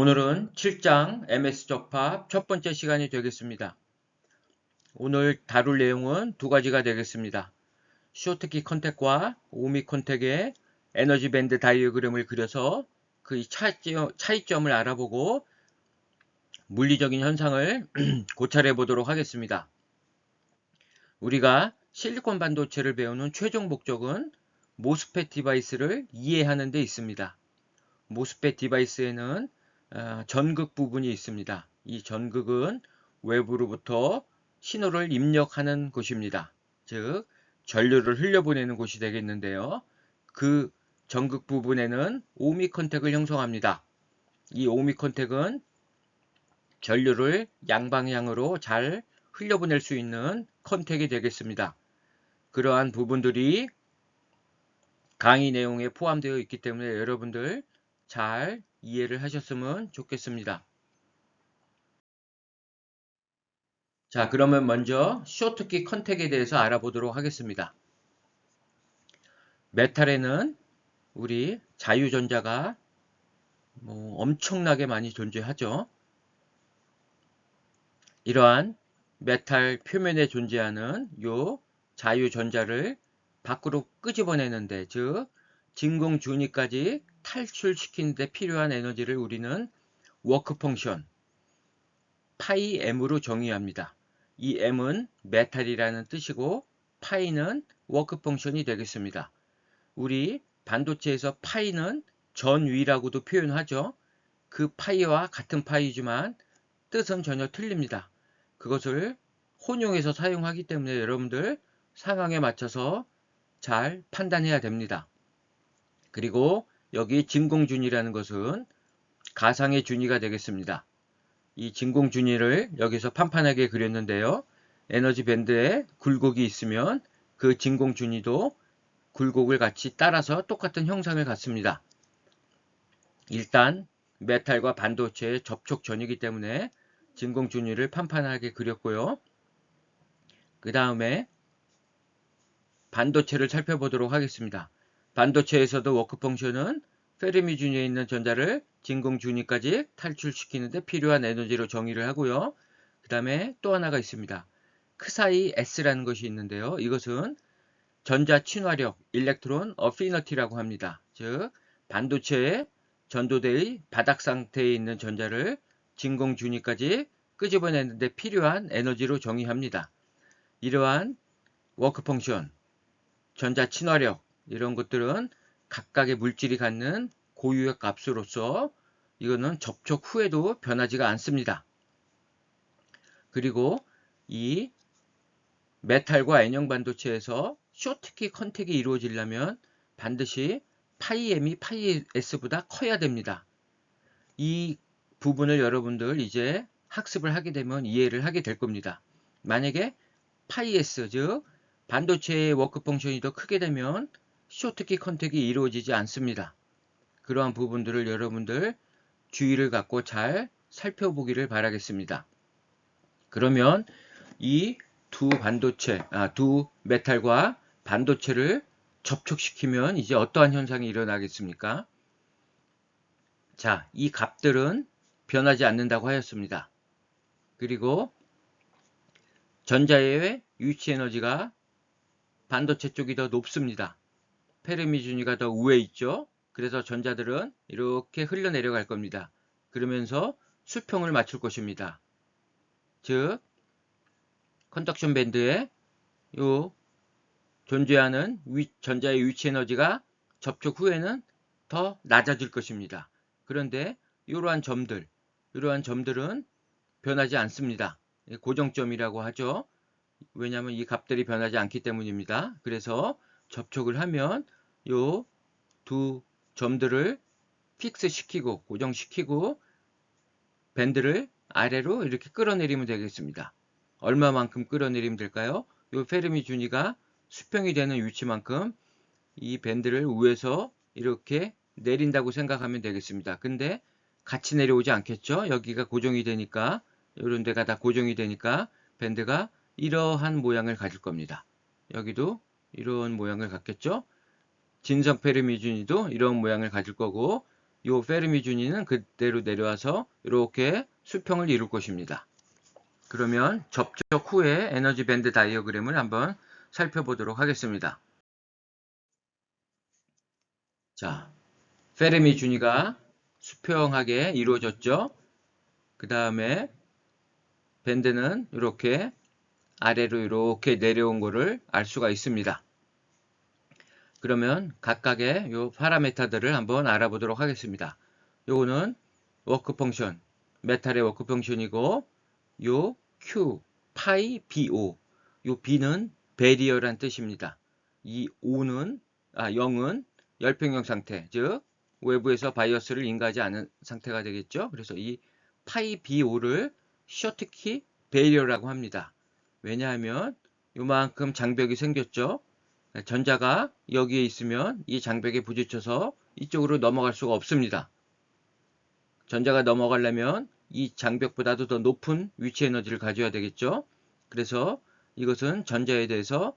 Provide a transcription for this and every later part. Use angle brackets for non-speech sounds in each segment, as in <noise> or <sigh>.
오늘은 7장 MS 적합 첫 번째 시간이 되겠습니다. 오늘 다룰 내용은 두 가지가 되겠습니다. 쇼트키 컨택과 오미 컨택의 에너지 밴드 다이어그램을 그려서 그 차이점, 을 알아보고 물리적인 현상을 <clears throat> 고찰해 보도록 하겠습니다. 우리가 실리콘 반도체를 배우는 최종 목적은 모스펫 디바이스를 이해하는 데 있습니다. 모스펫 디바이스에는 어, 전극 부분이 있습니다. 이 전극은 외부로부터 신호를 입력하는 곳입니다. 즉 전류를 흘려보내는 곳이 되겠는데요. 그 전극 부분에는 오미 컨택을 형성합니다. 이 오미 컨택은 전류를 양방향으로 잘 흘려보낼 수 있는 컨택이 되겠습니다. 그러한 부분들이 강의 내용에 포함되어 있기 때문에 여러분들 잘 이해를 하셨으면 좋겠습니다. 자, 그러면 먼저 쇼트키 컨택에 대해서 알아보도록 하겠습니다. 메탈에는 우리 자유전자가 뭐 엄청나게 많이 존재하죠. 이러한 메탈 표면에 존재하는 요 자유전자를 밖으로 끄집어내는데 즉 진공 준위까지 탈출시키는데 필요한 에너지를 우리는 워크 펑션 파이 m으로 정의합니다. 이 m은 메탈이라는 뜻이고 파이는 워크 펑션이 되겠습니다. 우리 반도체에서 파이는 전위라고도 표현하죠. 그 파이와 같은 파이지만 뜻은 전혀 틀립니다. 그것을 혼용해서 사용하기 때문에 여러분들 상황에 맞춰서 잘 판단해야 됩니다. 그리고 여기 진공준이라는 것은 가상의 준위가 되겠습니다. 이 진공준위를 여기서 판판하게 그렸는데요. 에너지 밴드에 굴곡이 있으면 그 진공준위도 굴곡을 같이 따라서 똑같은 형상을 갖습니다. 일단 메탈과 반도체의 접촉 전이기 때문에 진공준위를 판판하게 그렸고요. 그 다음에 반도체를 살펴보도록 하겠습니다. 반도체에서도 워크 펑션은 페르미 준위에 있는 전자를 진공 준위까지 탈출시키는데 필요한 에너지로 정의를 하고요. 그 다음에 또 하나가 있습니다. 크사이 S라는 것이 있는데요. 이것은 전자 친화력, 일렉트론 어피너티라고 합니다. 즉 반도체의 전도대의 바닥 상태에 있는 전자를 진공 준위까지 끄집어내는데 필요한 에너지로 정의합니다. 이러한 워크 펑션, 전자 친화력, 이런 것들은 각각의 물질이 갖는 고유의 값으로서 이거는 접촉 후에도 변하지가 않습니다. 그리고 이 메탈과 N형 반도체에서 쇼트키 컨택이 이루어지려면 반드시 파이 M이 파이 S보다 커야 됩니다. 이 부분을 여러분들 이제 학습을 하게 되면 이해를 하게 될 겁니다. 만약에 파이 S, 즉 반도체의 워크 펑션이 더 크게 되면 쇼트키 컨택이 이루어지지 않습니다. 그러한 부분들을 여러분들 주의를 갖고 잘 살펴보기를 바라겠습니다. 그러면 이 두 반도체, 아, 두 메탈과 반도체를 접촉시키면 이제 어떠한 현상이 일어나겠습니까? 자, 이 값들은 변하지 않는다고 하였습니다. 그리고 전자의 유치 에너지가 반도체 쪽이 더 높습니다. 페르미 준위가 더 우에 있죠. 그래서 전자들은 이렇게 흘러내려갈 겁니다. 그러면서 수평을 맞출 것입니다. 즉 컨덕션 밴드에 요 존재하는 위, 전자의 위치 에너지가 접촉 후에는 더 낮아질 것입니다. 그런데 이러한 점들, 이러한 점들은 변하지 않습니다. 고정점이라고 하죠. 왜냐하면 이 값들이 변하지 않기 때문입니다. 그래서 접촉을 하면 요 두 점들을 픽스 시키고 고정시키고 밴드를 아래로 이렇게 끌어내리면 되겠습니다. 얼마만큼 끌어내리면 될까요? 요 페르미 준위가 수평이 되는 위치만큼 이 밴드를 위에서 이렇게 내린다고 생각하면 되겠습니다. 근데 같이 내려오지 않겠죠? 여기가 고정이 되니까 이런 데가 다 고정이 되니까 밴드가 이러한 모양을 가질 겁니다. 여기도 이런 모양을 갖겠죠? 진성 페르미준이도 이런 모양을 가질 거고 요 페르미 준위는 그대로 내려와서 이렇게 수평을 이룰 것입니다. 그러면 접촉 후에 에너지 밴드 다이어그램을 한번 살펴보도록 하겠습니다. 자, 페르미 준위가 수평하게 이루어졌죠. 그 다음에 밴드는 이렇게 아래로 이렇게 내려온 것을 알 수가 있습니다. 그러면 각각의 요 파라메타들을 한번 알아보도록 하겠습니다. 요거는 워크 펑션, 메탈의 워크 펑션이고 요 Q, 파이, BO. 요 B는 베리어란 뜻입니다. 이 O는 아 0은 열평형 상태, 즉 외부에서 바이어스를 인가하지 않은 상태가 되겠죠. 그래서 이 파이 BO를 셔트키 베리어라고 합니다. 왜냐하면 요만큼 장벽이 생겼죠. 전자가 여기에 있으면 이 장벽에 부딪혀서 이쪽으로 넘어갈 수가 없습니다. 전자가 넘어가려면 이 장벽보다도 더 높은 위치 에너지를 가져야 되겠죠. 그래서 이것은 전자에 대해서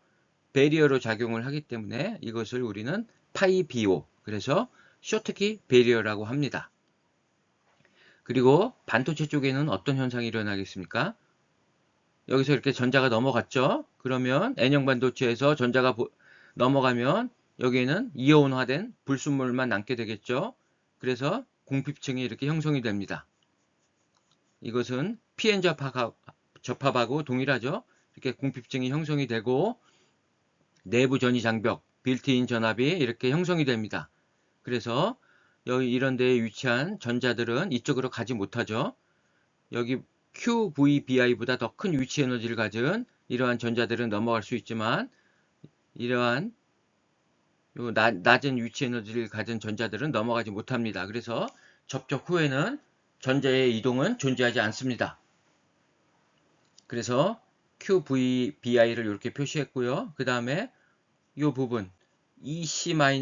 베리어로 작용을 하기 때문에 이것을 우리는 파이 비오 그래서 쇼트키 베리어라고 합니다. 그리고 반도체 쪽에는 어떤 현상이 일어나겠습니까? 여기서 이렇게 전자가 넘어갔죠. 그러면 N형 반도체에서 전자가 넘어가면 여기에는 이온화된 불순물만 남게 되겠죠. 그래서 공핍층이 이렇게 형성이 됩니다. 이것은 PN 접합하고 동일하죠. 이렇게 공핍층이 형성이 되고 내부 전이 장벽, 빌트인 전압이 이렇게 형성이 됩니다. 그래서 여기 이런 데에 위치한 전자들은 이쪽으로 가지 못하죠. 여기 QVBI보다 더 큰 위치 에너지를 가진 이러한 전자들은 넘어갈 수 있지만 이러한 낮은 위치 에너지를 가진 전자들은 넘어가지 못합니다. 그래서 접촉 후에는 전자의 이동은 존재하지 않습니다. 그래서 QVBI를 이렇게 표시했고요. 그 다음에 이 부분 EC-EF가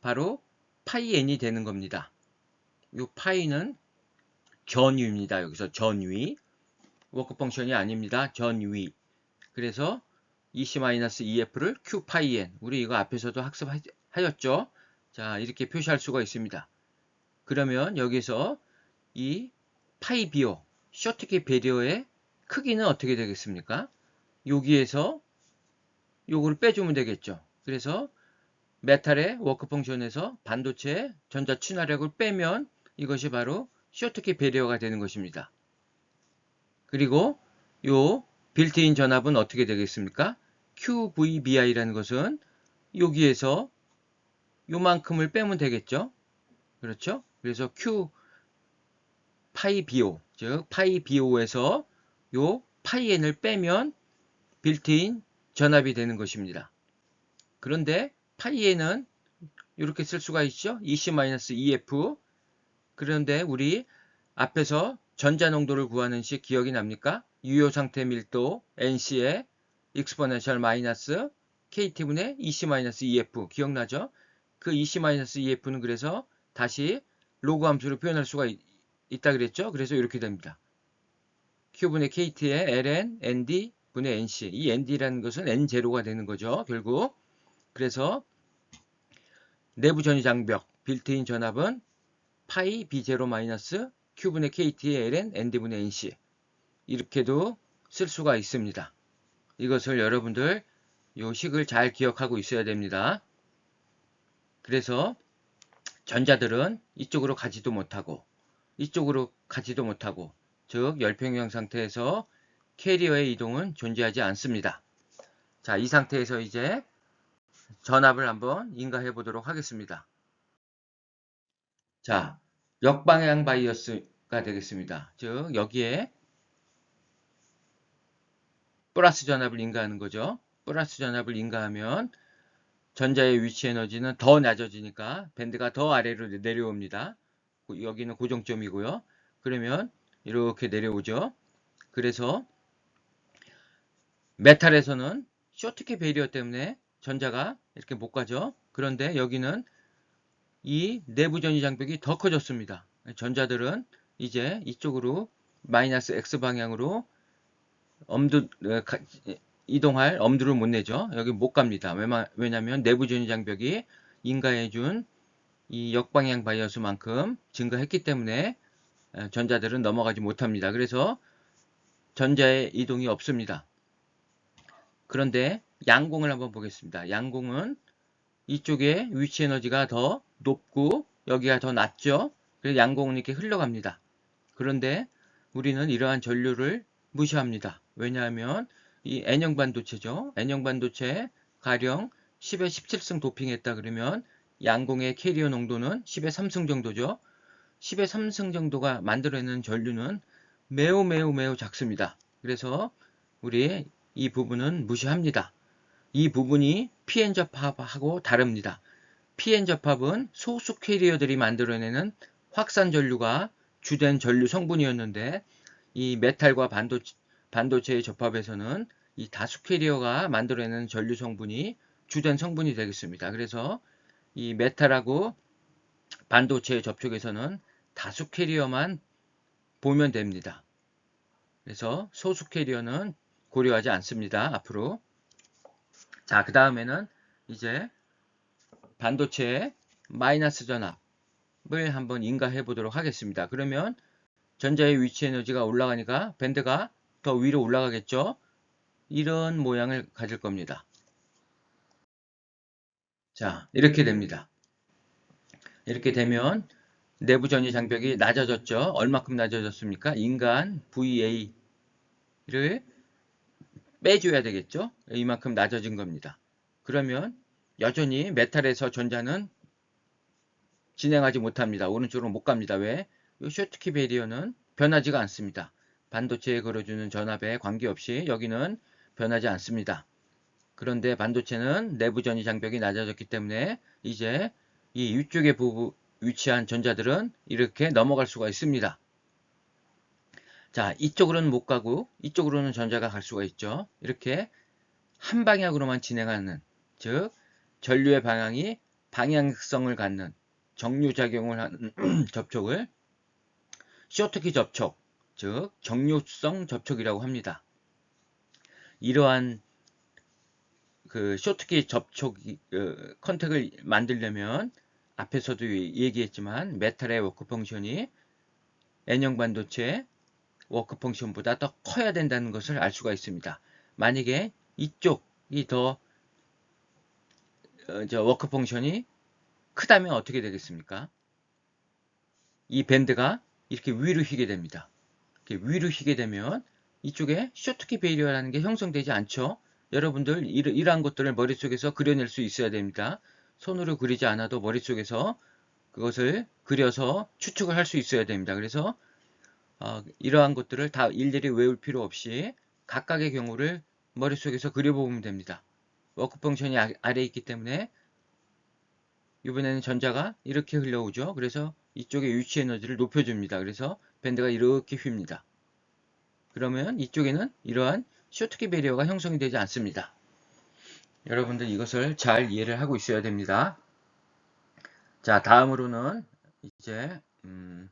바로 파이 n이 되는 겁니다. 이 파이는 전위입니다. 여기서 전위. 워크 펑션이 아닙니다. 전위. 그래서 EC-EF를 Q 파이 n. 우리 이거 앞에서도 학습하였죠. 자, 이렇게 표시할 수가 있습니다. 그러면 여기서 이 파이 비오, 쇼트키 베리어의 크기는 어떻게 되겠습니까? 여기에서 요거를 빼주면 되겠죠. 그래서 메탈의 워크 펑션에서 반도체 전자 친화력을 빼면 이것이 바로 쇼트키 베리어가 되는 것입니다. 그리고 요 빌트인 전압은 어떻게 되겠습니까? QVBI라는 것은 여기에서 요만큼을 빼면 되겠죠. 그렇죠? 그래서 Q 파이 BO, 즉 파이 BO에서 요 파이 N을 빼면 빌트인 전압이 되는 것입니다. 그런데 파이 N은 이렇게 쓸 수가 있죠. EC-EF 그런데 우리 앞에서 전자 농도를 구하는 식 기억이 납니까? 유효 상태 밀도 NC의 익스포넨셜 마이너스 KT분의 EC-EF 기억나죠? 그 EC-EF는 그래서 다시 로그 함수로 표현할 수가 있, 다 그랬죠? 그래서 이렇게 됩니다. Q분의 KT의 ln, nd 분의 nc. 이 nd라는 것은 n0가 되는 거죠. 결국. 그래서 내부 전위 장벽, 빌트인 전압은 파이 b0 마이너스 q분의 kt의 ln nd분의 nc 이렇게도 쓸 수가 있습니다. 이것을 여러분들 요 식을 잘 기억하고 있어야 됩니다. 그래서 전자들은 이쪽으로 가지도 못하고 이쪽으로 가지도 못하고 즉 열평형 상태에서 캐리어의 이동은 존재하지 않습니다. 자, 이 상태에서 이제 전압을 한번 인가해 보도록 하겠습니다. 자, 역방향 바이어스가 되겠습니다. 즉 여기에 플러스 전압을 인가하는 거죠. 플러스 전압을 인가하면 전자의 위치 에너지는 더 낮아지니까 밴드가 더 아래로 내려옵니다. 여기는 고정점이고요. 그러면 이렇게 내려오죠. 그래서 메탈에서는 쇼트키 베리어 때문에 전자가 이렇게 못 가죠. 그런데 여기는 이 내부 전위 장벽이 더 커졌습니다. 전자들은 이제 이쪽으로 마이너스 x 방향으로 엄두 어, 이동할 엄두를 못 내죠. 여기 못 갑니다. 왜냐하면 내부 전위 장벽이 인가해준 이 역방향 바이어스만큼 증가했기 때문에 어, 전자들은 넘어가지 못합니다. 그래서 전자의 이동이 없습니다. 그런데 양공을 한번 보겠습니다. 양공은 이쪽에 위치 에너지가 더 높고 여기가 더 낮죠. 그래서 양공은 이렇게 흘러갑니다. 그런데 우리는 이러한 전류를 무시합니다. 왜냐하면 이 N형 반도체죠. N형 반도체 가령 10에 17승 도핑했다 그러면 양공의 캐리어 농도는 10에 3승 정도죠. 10에 3승 정도가 만들어내는 전류는 매우 매우 매우 작습니다. 그래서 우리 이 부분은 무시합니다. 이 부분이 PN 접합하고 다릅니다. PN 접합은 소수 캐리어들이 만들어내는 확산 전류가 주된 전류 성분이었는데 이 메탈과 반도체, 반도체의 접합에서는 이 다수 캐리어가 만들어내는 전류 성분이 주된 성분이 되겠습니다. 그래서 이 메탈하고 반도체의 접촉에서는 다수 캐리어만 보면 됩니다. 그래서 소수 캐리어는 고려하지 않습니다. 앞으로. 자, 그 다음에는 이제 반도체의 마이너스 전압을 한번 인가해 보도록 하겠습니다. 그러면 전자의 위치 에너지가 올라가니까 밴드가 더 위로 올라가겠죠? 이런 모양을 가질 겁니다. 자, 이렇게 됩니다. 이렇게 되면 내부 전위 장벽이 낮아졌죠. 얼마큼 낮아졌습니까? 인간 VA를 빼줘야 되겠죠. 이만큼 낮아진 겁니다. 그러면 여전히 메탈에서 전자는 진행하지 못합니다. 오른쪽으로 못 갑니다. 왜? 이 쇼트키 베리어는 변하지가 않습니다. 반도체에 걸어주는 전압에 관계없이 여기는 변하지 않습니다. 그런데 반도체는 내부 전위 장벽이 낮아졌기 때문에 이제 이 위쪽에 부부 위치한 전자들은 이렇게 넘어갈 수가 있습니다. 자, 이쪽으로는 못 가고 이쪽으로는 전자가 갈 수가 있죠. 이렇게 한 방향으로만 진행하는 즉 전류의 방향이 방향성을 갖는 정류작용을 하는 <clears throat> 접촉을 쇼트키 접촉, 즉 정류성 접촉이라고 합니다. 이러한 그 쇼트키 접촉 그 컨택을 만들려면 앞에서도 얘기했지만 메탈의 워크 펑션이 N형 반도체 워크 펑션보다 더 커야 된다는 것을 알 수가 있습니다. 만약에 이쪽이 더 어, 워크 펑션이 크다면 어떻게 되겠습니까? 이 밴드가 이렇게 위로 휘게 됩니다. 이렇게 위로 휘게 되면 이쪽에 쇼트키 베리어라는 게 형성되지 않죠. 여러분들 이러한 것들을 머릿속에서 그려낼 수 있어야 됩니다. 손으로 그리지 않아도 머릿속에서 그것을 그려서 추측을 할 수 있어야 됩니다. 그래서 어, 이러한 것들을 다 일일이 외울 필요 없이 각각의 경우를 머릿속에서 그려보면 됩니다. 워크 펑션이 아, 아래에 있기 때문에 이번에는 전자가 이렇게 흘러오죠. 그래서 이쪽에 위치 에너지를 높여줍니다. 그래서 밴드가 이렇게 휩니다. 그러면 이쪽에는 이러한 쇼트키 베리어가 형성이 되지 않습니다. 여러분들 이것을 잘 이해를 하고 있어야 됩니다. 자, 다음으로는 이제 음,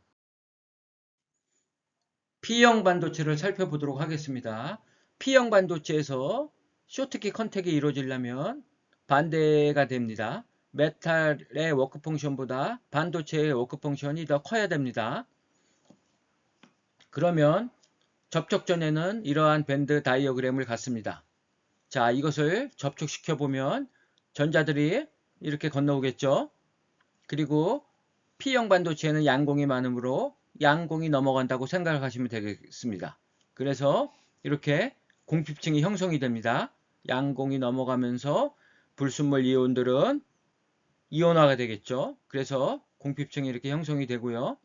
P형 반도체를 살펴보도록 하겠습니다. P형 반도체에서 쇼트키 컨택이 이루어지려면 반대가 됩니다. 메탈의 워크 펑션보다 반도체의 워크 펑션이 더 커야 됩니다. 그러면 접촉 전에는 이러한 밴드 다이어그램을 갖습니다. 자, 이것을 접촉시켜 보면 전자들이 이렇게 건너오겠죠. 그리고 P형 반도체에는 양공이 많으므로 양공이 넘어간다고 생각하시면 되겠습니다. 그래서 이렇게 공핍층이 형성이 됩니다. 양공이 넘어가면서 불순물 이온들은 이온화가 되겠죠. 그래서 공핍층이 이렇게 형성이 되고요.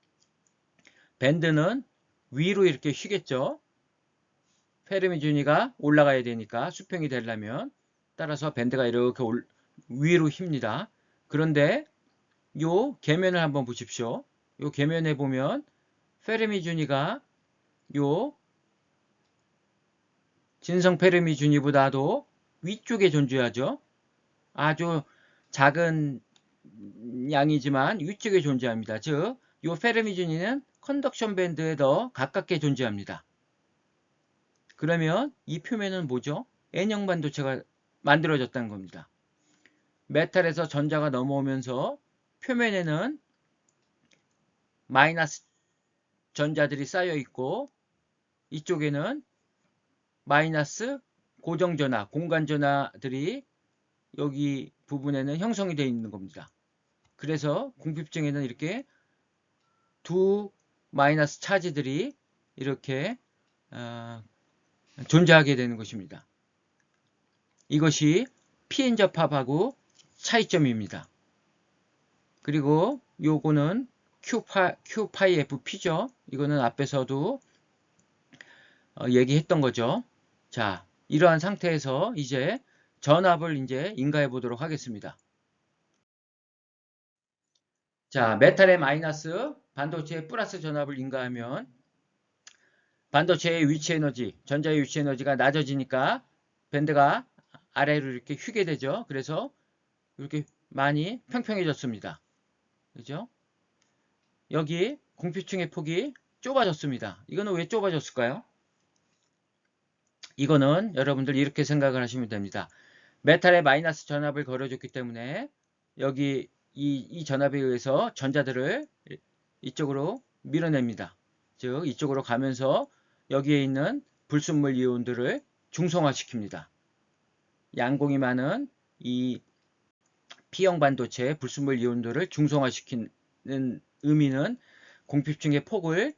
밴드는 위로 이렇게 휘겠죠. 페르미 준위가 올라가야 되니까 수평이 되려면 따라서 밴드가 이렇게 올, 위로 휩니다. 그런데 요 계면을 한번 보십시오. 요 계면에 보면 페르미 준위가 요 진성 페르미 준위보다도 위쪽에 존재하죠. 아주 작은 양이지만 위쪽에 존재합니다. 즉, 요 페르미 준위는 컨덕션 밴드에 더 가깝게 존재합니다. 그러면 이 표면은 뭐죠? N형 반도체가 만들어졌다는 겁니다. 메탈에서 전자가 넘어오면서 표면에는 마이너스 전자들이 쌓여 있고 이쪽에는 마이너스 고정전화, 공간전화들이 여기 부분에는 형성이 되어 있는 겁니다. 그래서 공핍증에는 이렇게 두 마이너스 차지들이 이렇게 어, 존재하게 되는 것입니다. 이것이 PN 접합하고 차이점입니다. 그리고 요거는 Q파, Q파이 FP죠. 이거는 앞에서도 어, 얘기했던 거죠. 자, 이러한 상태에서 이제 전압을 이제 인가해 보도록 하겠습니다. 자, 메탈의 마이너스, 반도체의 플러스 전압을 인가하면 반도체의 위치 에너지, 전자의 위치 에너지가 낮아지니까 밴드가 아래로 이렇게 휘게 되죠. 그래서 이렇게 많이 평평해졌습니다. 그죠? 여기 공피층의 폭이 좁아졌습니다. 이거는 왜 좁아졌을까요? 이거는 여러분들 이렇게 생각을 하시면 됩니다. 메탈에 마이너스 전압을 걸어줬기 때문에 여기 이, 이 전압에 의해서 전자들을 이쪽으로 밀어냅니다. 즉 이쪽으로 가면서 여기에 있는 불순물 이온들을 중성화시킵니다. 양공이 많은 이 P형 반도체 불순물 이온들을 중성화시키는 의미는 공핍층의 폭을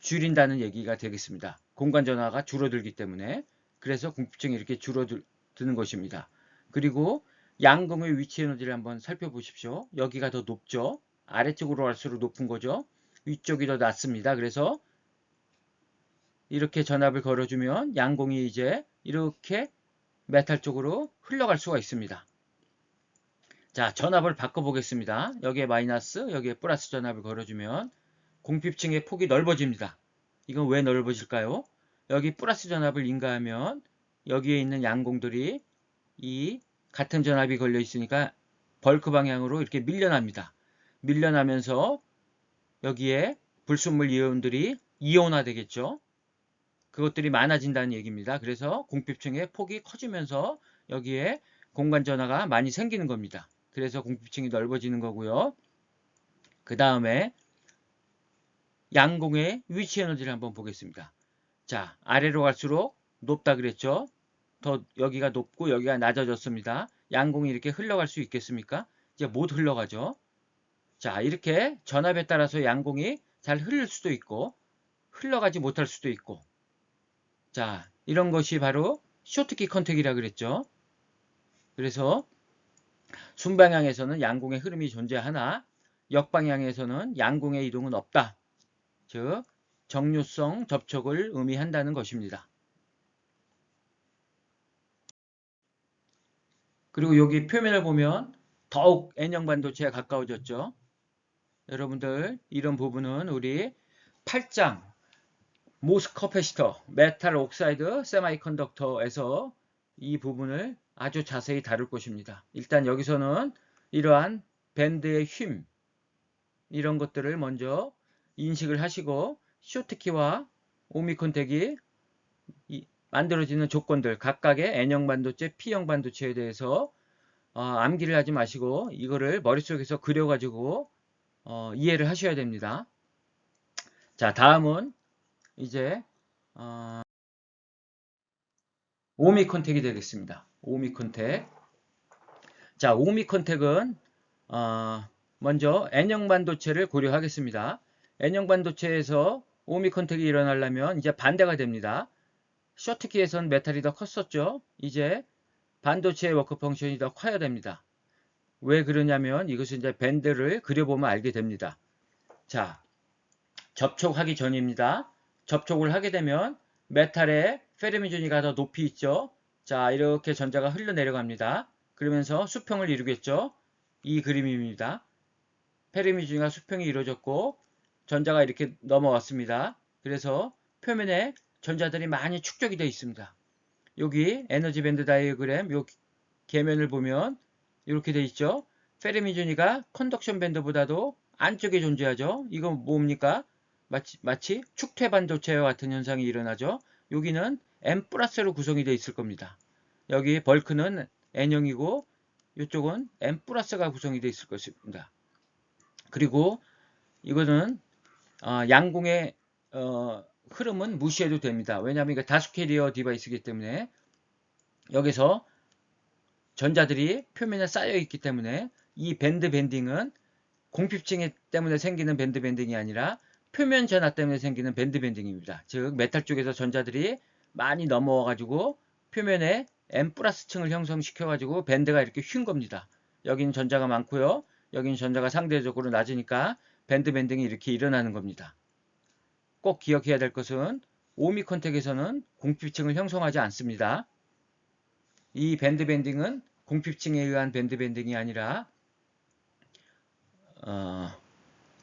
줄인다는 얘기가 되겠습니다. 공간 전화가 줄어들기 때문에 그래서 공핍층이 이렇게 줄어드는 것입니다. 그리고 양공의 위치 에너지를 한번 살펴보십시오. 여기가 더 높죠. 아래쪽으로 갈수록 높은 거죠. 위쪽이 더 낮습니다. 그래서 이렇게 전압을 걸어주면 양공이 이제 이렇게 메탈 쪽으로 흘러갈 수가 있습니다. 자, 전압을 바꿔보겠습니다. 여기에 마이너스, 여기에 플러스 전압을 걸어주면 공핍층의 폭이 넓어집니다. 이건 왜 넓어질까요? 여기 플러스 전압을 인가하면 여기에 있는 양공들이 이 같은 전압이 걸려 있으니까 벌크 방향으로 이렇게 밀려납니다. 밀려나면서 여기에 불순물 이온들이 이온화 되겠죠. 그것들이 많아진다는 얘기입니다. 그래서 공핍층의 폭이 커지면서 여기에 공간 전화가 많이 생기는 겁니다. 그래서 공핍층이 넓어지는 거고요. 그 다음에 양공의 위치 에너지를 한번 보겠습니다. 자, 아래로 갈수록 높다 그랬죠? 더 여기가 높고 여기가 낮아졌습니다. 양공이 이렇게 흘러갈 수 있겠습니까? 이제 못 흘러가죠. 자, 이렇게 전압에 따라서 양공이 잘 흐를 수도 있고 흘러가지 못할 수도 있고 자, 이런 것이 바로 쇼트키 컨택이라 그랬죠. 그래서 순방향에서는 양공의 흐름이 존재하나 역방향에서는 양공의 이동은 없다. 즉 정류성 접촉을 의미한다는 것입니다. 그리고 여기 표면을 보면 더욱 N형 반도체에 가까워졌죠. 여러분들 이런 부분은 우리 8장 모스 커패시터 메탈 옥사이드 세마이컨덕터에서 이 부분을 아주 자세히 다룰 것입니다. 일단 여기서는 이러한 밴드의 힘 이런 것들을 먼저 인식을 하시고 쇼트키와 오미콘텍이 만들어지는 조건들 각각의 N형 반도체, P형 반도체에 대해서 어, 암기를 하지 마시고 이거를 머릿속에서 그려가지고 어, 이해를 하셔야 됩니다. 자 다음은 이제 어, 오미콘텍이 되겠습니다. 오미콘텍 자 오미콘텍은 어, 먼저 N형 반도체를 고려하겠습니다. N형 반도체에서 오미컨택이 일어나려면 이제 반대가 됩니다. 쇼트키에선 메탈이 더 컸었죠. 이제 반도체의 워크 펑션이 더 커야 됩니다. 왜 그러냐면 이것은 이제 밴드를 그려보면 알게 됩니다. 자, 접촉하기 전입니다. 접촉을 하게 되면 메탈의 페르미존이가 더 높이 있죠. 자, 이렇게 전자가 흘러내려갑니다. 그러면서 수평을 이루겠죠. 이 그림입니다. 페르미존이가 수평이 이루어졌고 전자가 이렇게 넘어왔습니다. 그래서 표면에 전자들이 많이 축적이 되어 있습니다. 여기 에너지 밴드 다이어그램 요 계면을 보면 이렇게 되어 있죠. 페르미존이가 컨덕션 밴드보다도 안쪽에 존재하죠. 이건 뭡니까? 마치, 마치 축퇴 반도체와 같은 현상이 일어나죠. 여기는 M 플러스로 구성이 되어 있을 겁니다. 여기 벌크는 N형이고 이쪽은 M 플러스가 구성이 되어 있을 것입니다. 그리고 이거는 어, 양공의 어, 흐름은 무시해도 됩니다. 왜냐하면 이게 다수 캐리어 디바이스이기 때문에 여기서 전자들이 표면에 쌓여 있기 때문에 이 밴드 밴딩은 공핍층 때문에 생기는 밴드 밴딩이 아니라 표면 전화 때문에 생기는 밴드 밴딩입니다. 즉 메탈 쪽에서 전자들이 많이 넘어와 가지고 표면에 M 플러스 층을 형성시켜 가지고 밴드가 이렇게 휜 겁니다. 여기는 전자가 많고요. 여기는 전자가 상대적으로 낮으니까 밴드 밴딩이 이렇게 일어나는 겁니다. 꼭 기억해야 될 것은 오미 컨택에서는 공핍층을 형성하지 않습니다. 이 밴드 밴딩은 공핍층에 의한 밴드 밴딩이 아니라 어,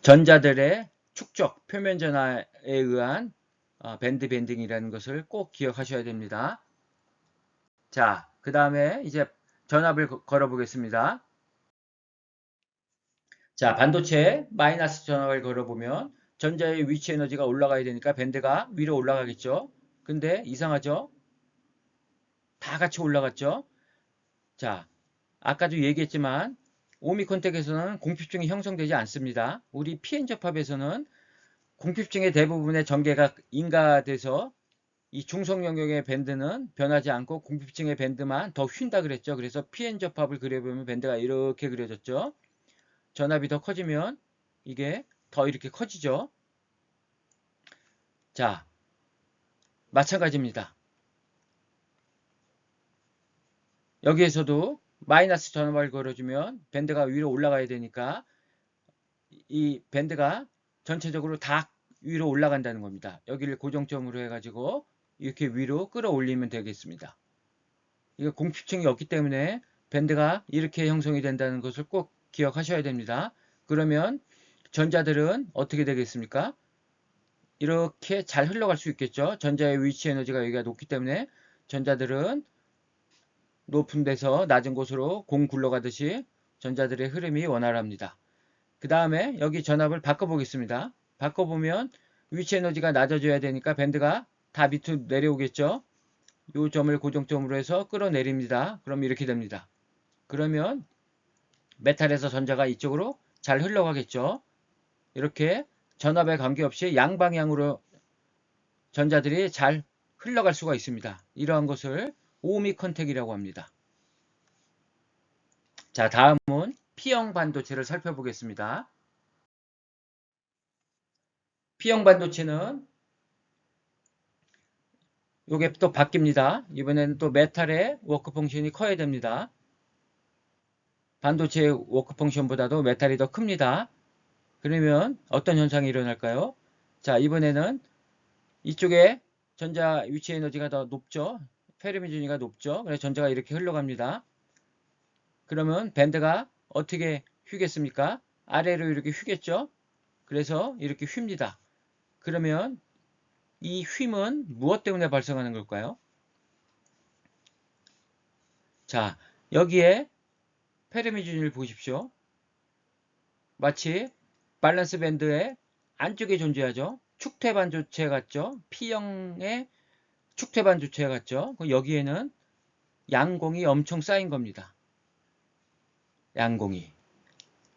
전자들의 축적, 표면 전화에 의한 어, 밴드 밴딩이라는 것을 꼭 기억하셔야 됩니다. 자, 그 다음에 이제 전압을 걸어 보겠습니다. 자, 반도체 마이너스 전압을 걸어보면 전자의 위치 에너지가 올라가야 되니까 밴드가 위로 올라가겠죠. 근데 이상하죠? 다 같이 올라갔죠. 자, 아까도 얘기했지만 오미 컨택에서는 공핍층이 형성되지 않습니다. 우리 PN 접합에서는 공핍층의 대부분의 전개가 인가돼서 이 중성 영역의 밴드는 변하지 않고 공핍층의 밴드만 더 휜다 그랬죠. 그래서 PN 접합을 그려보면 밴드가 이렇게 그려졌죠. 전압이 더 커지면 이게 더 이렇게 커지죠. 자, 마찬가지입니다. 여기에서도 마이너스 전압을 걸어주면 밴드가 위로 올라가야 되니까 이 밴드가 전체적으로 다 위로 올라간다는 겁니다. 여기를 고정점으로 해가지고 이렇게 위로 끌어올리면 되겠습니다. 이게 공피층이 없기 때문에 밴드가 이렇게 형성이 된다는 것을 꼭 기억하셔야 됩니다. 그러면 전자들은 어떻게 되겠습니까? 이렇게 잘 흘러갈 수 있겠죠. 전자의 위치 에너지가 여기가 높기 때문에 전자들은 높은 데서 낮은 곳으로 공 굴러가듯이 전자들의 흐름이 원활합니다. 그 다음에 여기 전압을 바꿔보겠습니다. 바꿔보면 위치 에너지가 낮아져야 되니까 밴드가 다 밑으로 내려오겠죠. 이 점을 고정점으로 해서 끌어내립니다. 그럼 이렇게 됩니다. 그러면 메탈에서 전자가 이쪽으로 잘 흘러가겠죠. 이렇게 전압에 관계없이 양방향으로 전자들이 잘 흘러갈 수가 있습니다. 이러한 것을 오미 컨택이라고 합니다. 자, 다음은 P형 반도체를 살펴보겠습니다. P형 반도체는 이게 또 바뀝니다. 이번에는 또 메탈의 워크 펑션이 커야 됩니다. 반도체 워크 펑션보다도 메탈이 더 큽니다. 그러면 어떤 현상이 일어날까요? 자, 이번에는 이쪽에 전자 위치 에너지가 더 높죠. 페르미 준위가 높죠. 그래서 전자가 이렇게 흘러갑니다. 그러면 밴드가 어떻게 휘겠습니까? 아래로 이렇게 휘겠죠. 그래서 이렇게 휩니다. 그러면 이 휨은 무엇 때문에 발생하는 걸까요? 자, 여기에 페르미준을 보십시오. 마치 밸런스 밴드의 안쪽에 존재하죠. 축퇴반 조체 같죠. P형의 축퇴반 조체 같죠. 여기에는 양공이 엄청 쌓인 겁니다. 양공이.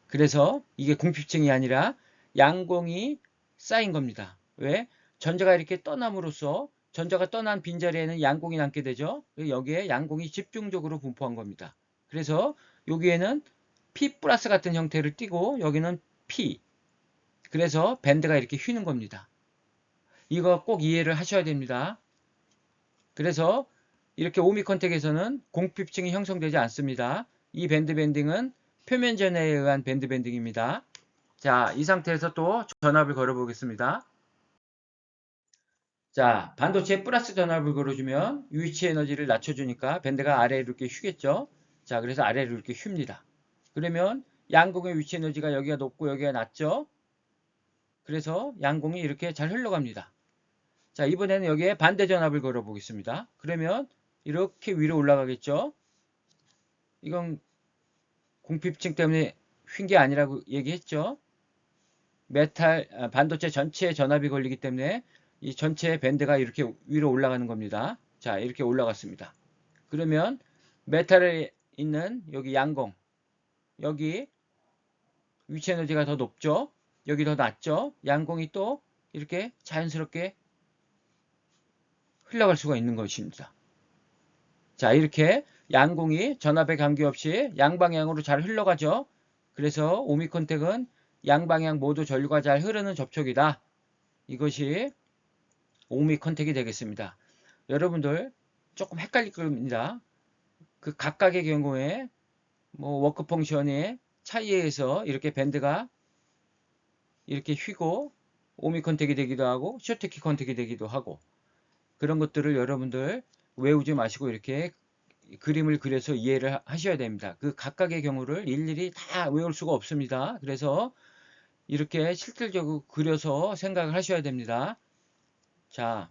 그래서 이게 공핍층이 아니라 양공이 쌓인 겁니다. 왜? 전자가 이렇게 떠남으로써 전자가 떠난 빈자리에는 양공이 남게 되죠. 여기에 양공이 집중적으로 분포한 겁니다. 그래서 여기에는 P 플러스 같은 형태를 띠고 여기는 P. 그래서 밴드가 이렇게 휘는 겁니다. 이거 꼭 이해를 하셔야 됩니다. 그래서 이렇게 오미 컨택에서는 공핍층이 형성되지 않습니다. 이 밴드 밴딩은 표면 전해에 의한 밴드 밴딩입니다. 자, 이 상태에서 또 전압을 걸어 보겠습니다. 자, 반도체 플러스 전압을 걸어주면 위치 에너지를 낮춰주니까 밴드가 아래로 이렇게 휘겠죠. 자, 그래서 아래로 이렇게 휩니다. 그러면 양공의 위치 에너지가 여기가 높고 여기가 낮죠. 그래서 양공이 이렇게 잘 흘러갑니다. 자, 이번에는 여기에 반대 전압을 걸어 보겠습니다. 그러면 이렇게 위로 올라가겠죠. 이건 공핍층 때문에 휜 게 아니라고 얘기했죠. 메탈 아, 반도체 전체에 전압이 걸리기 때문에 이 전체 밴드가 이렇게 위로 올라가는 겁니다. 자, 이렇게 올라갔습니다. 그러면 메탈에 있는 여기 양공 여기 위치 에너지가 더 높죠? 여기 더 낮죠? 양공이 또 이렇게 자연스럽게 흘러갈 수가 있는 것입니다. 자, 이렇게 양공이 전압에 관계없이 양방향으로 잘 흘러가죠? 그래서 오미컨택은 양방향 모두 전류가 잘 흐르는 접촉이다. 이것이 오미컨택이 되겠습니다. 여러분들 조금 헷갈릴 겁니다. 그 각각의 경우에 뭐 워크 펑션의 차이에 의해서 이렇게 밴드가 이렇게 휘고 오미 컨택이 되기도 하고 쇼트키 컨택이 되기도 하고 그런 것들을 여러분들 외우지 마시고 이렇게 그림을 그려서 이해를 하셔야 됩니다. 그 각각의 경우를 일일이 다 외울 수가 없습니다. 그래서 이렇게 실질적으로 그려서 생각을 하셔야 됩니다. 자,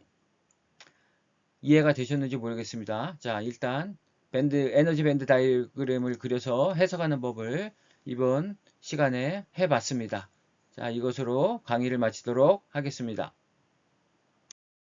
이해가 되셨는지 모르겠습니다. 자, 일단 밴드 에너지 밴드 다이어그램을 그려서 해석하는 법을 이번 시간에 해봤습니다. 자, 이것으로 강의를 마치도록 하겠습니다.